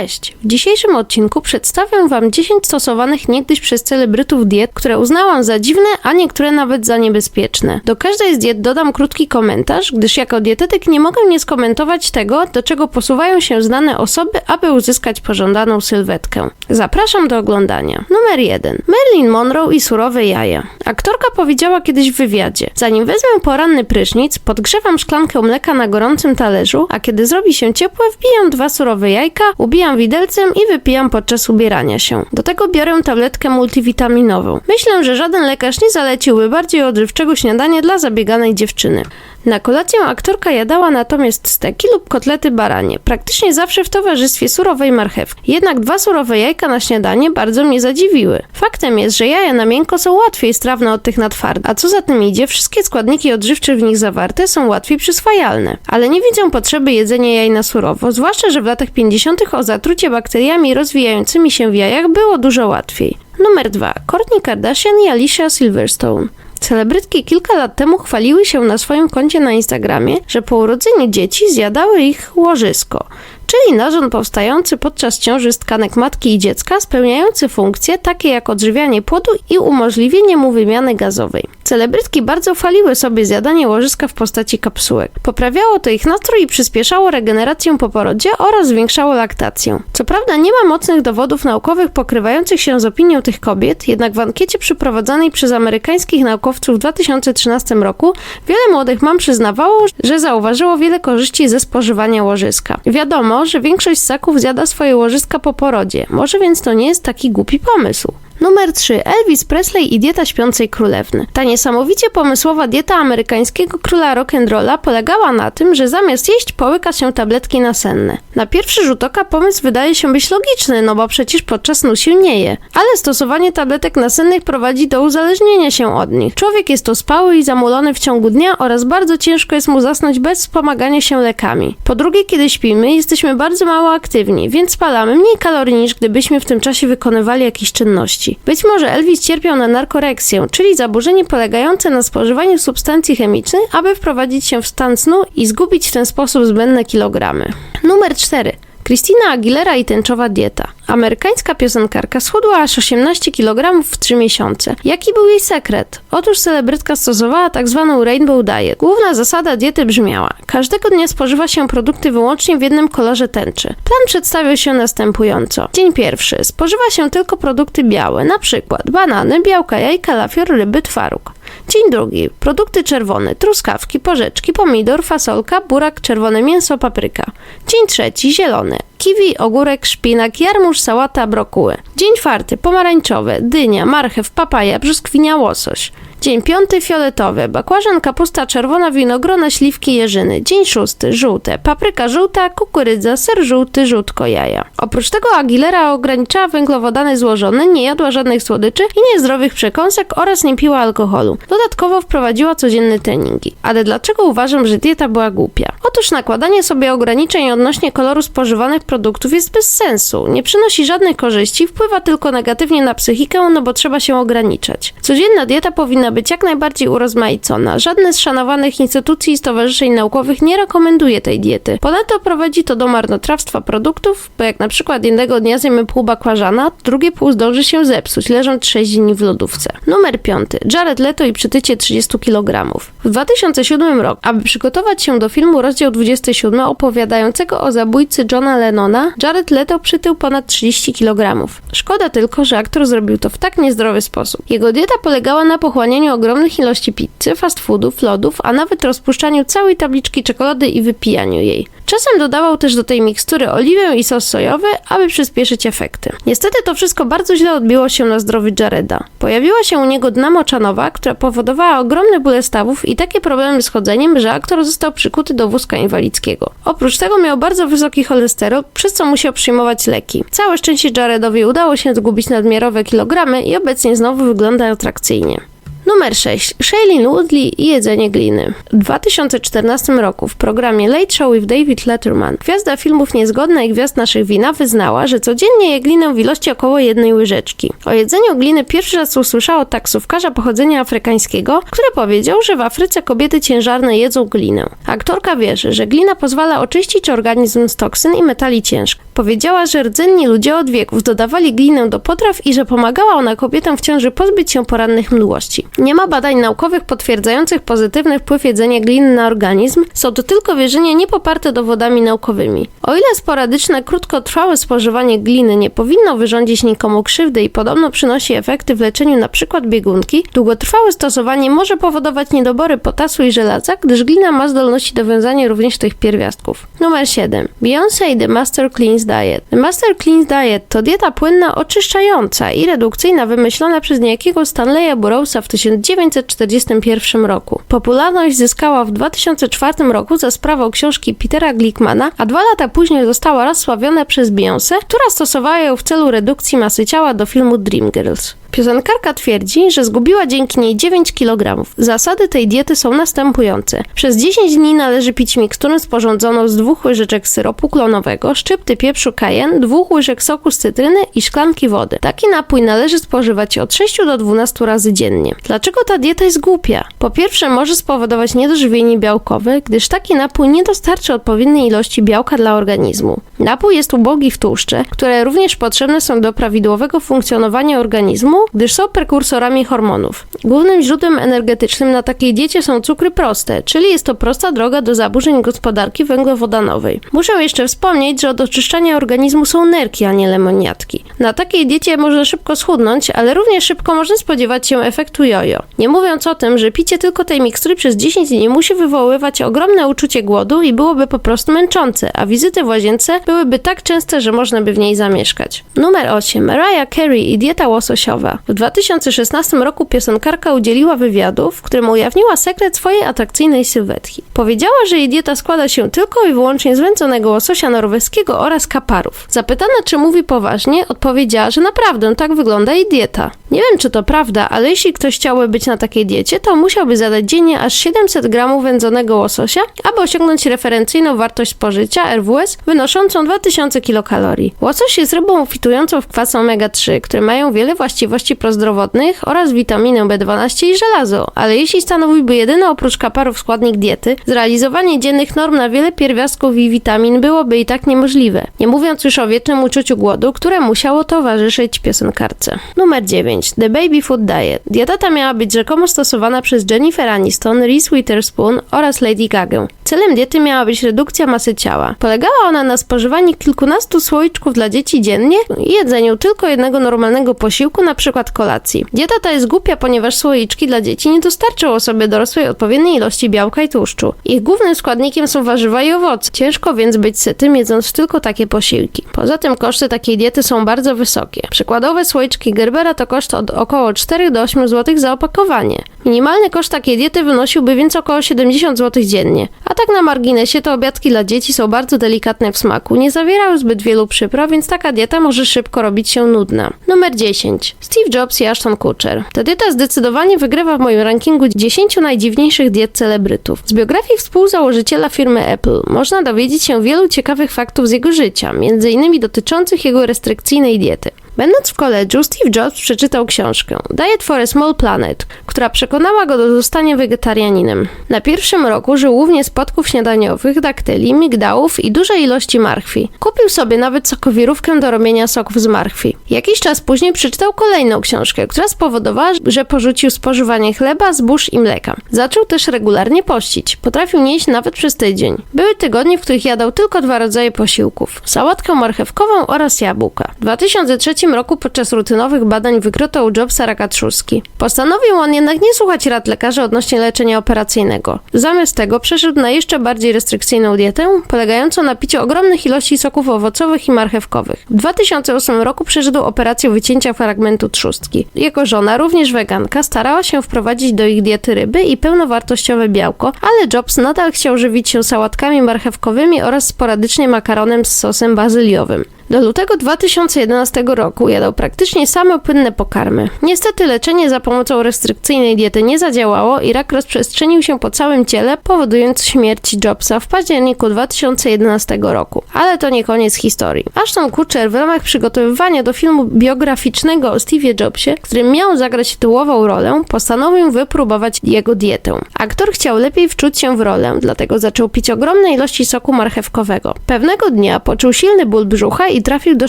Cześć! W dzisiejszym odcinku przedstawię Wam 10 stosowanych niegdyś przez celebrytów diet, które uznałam za dziwne, a niektóre nawet za niebezpieczne. Do każdej z diet dodam krótki komentarz, gdyż jako dietetyk nie mogę nie skomentować tego, do czego posuwają się znane osoby, aby uzyskać pożądaną sylwetkę. Zapraszam do oglądania. Numer 1. Marilyn Monroe i surowe jaja. Aktorka powiedziała kiedyś w wywiadzie: Zanim wezmę poranny prysznic, podgrzewam szklankę mleka na gorącym talerzu, a kiedy zrobi się ciepłe, wbijam dwa surowe jajka, ubijam widelcem i wypijam podczas ubierania się. Do tego biorę tabletkę multivitaminową. Myślę, że żaden lekarz nie zaleciłby bardziej odżywczego śniadania dla zabieganej dziewczyny. Na kolację aktorka jadała natomiast steki lub kotlety baranie, praktycznie zawsze w towarzystwie surowej marchewki. Jednak dwa surowe jajka na śniadanie bardzo mnie zadziwiły. Faktem jest, że jaja na miękko są łatwiej strawne od tych na twarde, a co za tym idzie, wszystkie składniki odżywcze w nich zawarte są łatwiej przyswajalne. Ale nie widzę potrzeby jedzenia jaj na surowo, zwłaszcza, że w latach 50. o zatrucie bakteriami rozwijającymi się w jajach było dużo łatwiej. Numer 2. Kourtney Kardashian i Alicia Silverstone. Celebrytki kilka lat temu chwaliły się na swoim koncie na Instagramie, że po urodzeniu dzieci zjadały ich łożysko, czyli narząd powstający podczas ciąży z tkanek matki i dziecka, spełniający funkcje takie jak odżywianie płodu i umożliwienie mu wymiany gazowej. Celebrytki bardzo chwaliły sobie zjadanie łożyska w postaci kapsułek. Poprawiało to ich nastrój i przyspieszało regenerację po porodzie oraz zwiększało laktację. Co prawda nie ma mocnych dowodów naukowych pokrywających się z opinią tych kobiet, jednak w ankiecie przeprowadzonej przez amerykańskich naukowców w 2013 roku wiele młodych mam przyznawało, że zauważyło wiele korzyści ze spożywania łożyska. Wiadomo, że większość ssaków zjada swoje łożyska po porodzie, może więc to nie jest taki głupi pomysł. Numer 3. Elvis Presley i dieta śpiącej królewny. Ta niesamowicie pomysłowa dieta amerykańskiego króla rock'n'rolla polegała na tym, że zamiast jeść połyka się tabletki nasenne. Na pierwszy rzut oka pomysł wydaje się być logiczny, no bo przecież podczas snu się nie je. Ale stosowanie tabletek nasennych prowadzi do uzależnienia się od nich. Człowiek jest ospały i zamulony w ciągu dnia oraz bardzo ciężko jest mu zasnąć bez wspomagania się lekami. Po drugie, kiedy śpimy, jesteśmy bardzo mało aktywni, więc spalamy mniej kalorii niż gdybyśmy w tym czasie wykonywali jakieś czynności. Być może Elvis cierpiał na narkoreksję, czyli zaburzenie polegające na spożywaniu substancji chemicznych, aby wprowadzić się w stan snu i zgubić w ten sposób zbędne kilogramy. Numer 4. Christina Aguilera i tęczowa dieta. Amerykańska piosenkarka schudła aż 18 kg w 3 miesiące. Jaki był jej sekret? Otóż celebrytka stosowała tak zwaną rainbow diet. Główna zasada diety brzmiała: każdego dnia spożywa się produkty wyłącznie w jednym kolorze tęczy. Plan przedstawiał się następująco. Dzień pierwszy. Spożywa się tylko produkty białe, przykład banany, białka, jajka, lafior, ryby, twaróg. Dzień drugi. Produkty czerwone, truskawki, porzeczki, pomidor, fasolka, burak, czerwone mięso, papryka. Dzień trzeci. Zielony. Kiwi, ogórek, szpinak, jarmuż, sałata, brokuły. Dzień czwarty. Pomarańczowe, dynia, marchew, papaja, brzoskwinia, łosoś. Dzień piąty fioletowy, bakłażan, kapusta czerwona, winogrona, śliwki, jeżyny. Dzień szósty żółte, papryka żółta, kukurydza, ser żółty, żółtko, jaja. Oprócz tego Aguilera ograniczała węglowodany złożone, nie jadła żadnych słodyczy i niezdrowych przekąsek oraz nie piła alkoholu. Dodatkowo wprowadziła codzienne treningi. Ale dlaczego uważam, że dieta była głupia? Otóż nakładanie sobie ograniczeń odnośnie koloru spożywanych produktów jest bez sensu. Nie przynosi żadnych korzyści, wpływa tylko negatywnie na psychikę, no bo trzeba się ograniczać. Codzienna dieta powinna być jak najbardziej urozmaicona. Żadne z szanowanych instytucji i stowarzyszeń naukowych nie rekomenduje tej diety. Ponadto prowadzi to do marnotrawstwa produktów, bo jak na przykład jednego dnia zjemy pół bakłażana, drugie pół zdąży się zepsuć, leżąc 6 dni w lodówce. Numer 5. Jared Leto i przytycie 30 kg. W 2007 roku, aby przygotować się do filmu rozdział 27 opowiadającego o zabójcy Johna Lennona, Jared Leto przytył ponad 30 kg. Szkoda tylko, że aktor zrobił to w tak niezdrowy sposób. Jego dieta polegała na pochłanianiu ogromnych ilości pizzy, fast foodów, lodów, a nawet rozpuszczaniu całej tabliczki czekolady i wypijaniu jej. Czasem dodawał też do tej mikstury oliwę i sos sojowy, aby przyspieszyć efekty. Niestety to wszystko bardzo źle odbiło się na zdrowiu Jareda. Pojawiła się u niego dna moczanowa, która powodowała ogromne bóle stawów i takie problemy z chodzeniem, że aktor został przykuty do wózka inwalidzkiego. Oprócz tego miał bardzo wysoki cholesterol, przez co musiał przyjmować leki. Całe szczęście Jaredowi udało się zgubić nadmiarowe kilogramy i obecnie znowu wygląda atrakcyjnie. Numer 6. Shailene Woodley i jedzenie gliny. W 2014 roku w programie Late Show with David Letterman gwiazda filmów Niezgodna i Gwiazd Naszych Wina wyznała, że codziennie je glinę w ilości około jednej łyżeczki. O jedzeniu gliny pierwszy raz usłyszała od taksówkarza pochodzenia afrykańskiego, który powiedział, że w Afryce kobiety ciężarne jedzą glinę. Aktorka wierzy, że glina pozwala oczyścić organizm z toksyn i metali ciężkich. Powiedziała, że rdzenni ludzie od wieków dodawali glinę do potraw i że pomagała ona kobietom w ciąży pozbyć się porannych mdłości. Nie ma badań naukowych potwierdzających pozytywny wpływ jedzenia gliny na organizm, są to tylko wierzenia niepoparte dowodami naukowymi. O ile sporadyczne, krótkotrwałe spożywanie gliny nie powinno wyrządzić nikomu krzywdy i podobno przynosi efekty w leczeniu np. biegunki, długotrwałe stosowanie może powodować niedobory potasu i żelaza, gdyż glina ma zdolności do wiązania również tych pierwiastków. Numer 7. Beyoncé i The Master Cleanse Diet. The Master Cleanse Diet to dieta płynna oczyszczająca i redukcyjna wymyślona przez niejakiego Stanleya Burroughsa w 1941 roku. Popularność zyskała w 2004 roku za sprawą książki Petera Glickmana, a dwa lata później została rozsławiona przez Beyoncé, która stosowała ją w celu redukcji masy ciała do filmu Dreamgirls. Piosenkarka twierdzi, że zgubiła dzięki niej 9 kg. Zasady tej diety są następujące. Przez 10 dni należy pić miksturę sporządzoną z dwóch łyżeczek syropu klonowego, szczypty pieprzu cayenne, dwóch łyżek soku z cytryny i szklanki wody. Taki napój należy spożywać od 6 do 12 razy dziennie. Dlaczego ta dieta jest głupia? Po pierwsze, może spowodować niedożywienie białkowe, gdyż taki napój nie dostarczy odpowiedniej ilości białka dla organizmu. Napój jest ubogi w tłuszcze, które również potrzebne są do prawidłowego funkcjonowania organizmu, gdyż są prekursorami hormonów. Głównym źródłem energetycznym na takiej diecie są cukry proste, czyli jest to prosta droga do zaburzeń gospodarki węglowodanowej. Muszę jeszcze wspomnieć, że od oczyszczania organizmu są nerki, a nie lemoniatki. Na takiej diecie można szybko schudnąć, ale również szybko można spodziewać się efektu jojo. Nie mówiąc o tym, że picie tylko tej mikstury przez 10 dni musi wywoływać ogromne uczucie głodu i byłoby po prostu męczące, a wizyty w łazience byłyby tak częste, że można by w niej zamieszkać. Numer 8. Mariah Carey i dieta łososiowa. W 2016 roku piosenkarka udzieliła wywiadu, w którym ujawniła sekret swojej atrakcyjnej sylwetki. Powiedziała, że jej dieta składa się tylko i wyłącznie z wędzonego łososia norweskiego oraz kaparów. Zapytana, czy mówi poważnie, odpowiedziała, że naprawdę tak wygląda jej dieta. Nie wiem, czy to prawda, ale jeśli ktoś chciałby być na takiej diecie, to musiałby zadać dziennie aż 700 gramów wędzonego łososia, aby osiągnąć referencyjną wartość spożycia RWS wynoszącą 2000 kilokalorii. Łosoś jest rybą obfitującą w kwas omega-3, które mają wiele właściwości prozdrowotnych oraz witaminę B12 i żelazo, ale jeśli stanowiłby jedyny oprócz kaparów składnik diety, zrealizowanie dziennych norm na wiele pierwiastków i witamin byłoby i tak niemożliwe. Nie mówiąc już o wiecznym uczuciu głodu, które musiało towarzyszyć piosenkarce. Numer 9. The Baby Food Diet. Dieta ta miała być rzekomo stosowana przez Jennifer Aniston, Reese Witherspoon oraz Lady Gaga. Celem diety miała być redukcja masy ciała. Polegała ona na spożywaniu kilkunastu słoiczków dla dzieci dziennie i jedzeniu tylko jednego normalnego posiłku, na przykład kolacji. Dieta ta jest głupia, ponieważ słoiczki dla dzieci nie dostarczą osobie dorosłej odpowiedniej ilości białka i tłuszczu. Ich głównym składnikiem są warzywa i owoce. Ciężko więc być sytym jedząc tylko takie posiłki. Poza tym koszty takiej diety są bardzo wysokie. Przykładowe słoiczki Gerbera to koszt od około 4 do 8 zł za opakowanie. Minimalny koszt takiej diety wynosiłby więc około 70 zł dziennie. A tak na marginesie to obiadki dla dzieci są bardzo delikatne w smaku, nie zawierają zbyt wielu przypraw, więc taka dieta może szybko robić się nudna. Numer 10. Steve Jobs i Ashton Kutcher. Ta dieta zdecydowanie wygrywa w moim rankingu 10 najdziwniejszych diet celebrytów. Z biografii współzałożyciela firmy Apple można dowiedzieć się wielu ciekawych faktów z jego życia, m.in. dotyczących jego restrykcyjnej diety. Będąc w koledżu, Steve Jobs przeczytał książkę Diet for a Small Planet, która przekonała go do zostania wegetarianinem. Na pierwszym roku żył głównie z płatków śniadaniowych, daktyli, migdałów i dużej ilości marchwi. Kupił sobie nawet sokowirówkę do robienia soków z marchwi. Jakiś czas później przeczytał kolejną książkę, która spowodowała, że porzucił spożywanie chleba, zbóż i mleka. Zaczął też regularnie pościć. Potrafił nie jeść nawet przez tydzień. Były tygodnie, w których jadał tylko dwa rodzaje posiłków. Sałatkę marchewkową oraz jabłka. W 2003 roku podczas rutynowych badań wykryto u Jobsa raka trzustki. Postanowił on jednak nie słuchać rad lekarzy odnośnie leczenia operacyjnego. Zamiast tego przeszedł na jeszcze bardziej restrykcyjną dietę, polegającą na piciu ogromnych ilości soków owocowych i marchewkowych. W 2008 roku przeszedł operację wycięcia fragmentu trzustki. Jego żona, również weganka, starała się wprowadzić do ich diety ryby i pełnowartościowe białko, ale Jobs nadal chciał żywić się sałatkami marchewkowymi oraz sporadycznie makaronem z sosem bazyliowym. Do lutego 2011 roku jadał praktycznie same płynne pokarmy. Niestety leczenie za pomocą restrykcyjnej diety nie zadziałało i rak rozprzestrzenił się po całym ciele, powodując śmierć Jobsa w październiku 2011 roku. Ale to nie koniec historii. Ashton Kutcher w ramach przygotowywania do filmu biograficznego o Steve'ie Jobsie, którym miał zagrać tytułową rolę, postanowił wypróbować jego dietę. Aktor chciał lepiej wczuć się w rolę, dlatego zaczął pić ogromne ilości soku marchewkowego. Pewnego dnia poczuł silny ból brzucha i trafił do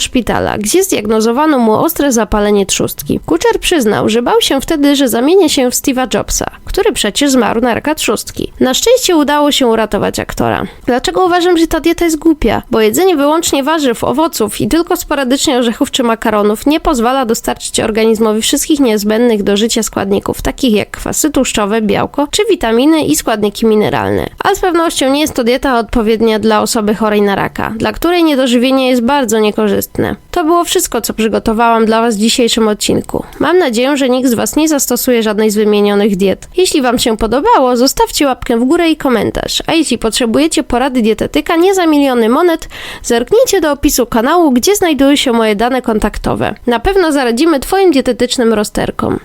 szpitala, gdzie zdiagnozowano mu ostre zapalenie trzustki. Kutcher przyznał, że bał się wtedy, że zamieni się w Steve'a Jobsa, który przecież zmarł na raka trzustki. Na szczęście udało się uratować aktora. Dlaczego uważam, że ta dieta jest głupia? Bo jedzenie wyłącznie warzyw, owoców i tylko sporadycznie orzechów czy makaronów nie pozwala dostarczyć organizmowi wszystkich niezbędnych do życia składników, takich jak kwasy tłuszczowe, białko czy witaminy i składniki mineralne. A z pewnością nie jest to dieta odpowiednia dla osoby chorej na raka, dla której niedożywienie jest bardzo niekorzystne. To było wszystko, co przygotowałam dla Was w dzisiejszym odcinku. Mam nadzieję, że nikt z Was nie zastosuje żadnej z wymienionych diet. Jeśli Wam się podobało, zostawcie łapkę w górę i komentarz. A jeśli potrzebujecie porady dietetyka nie za miliony monet, zerknijcie do opisu kanału, gdzie znajdują się moje dane kontaktowe. Na pewno zaradzimy Twoim dietetycznym rozterkom.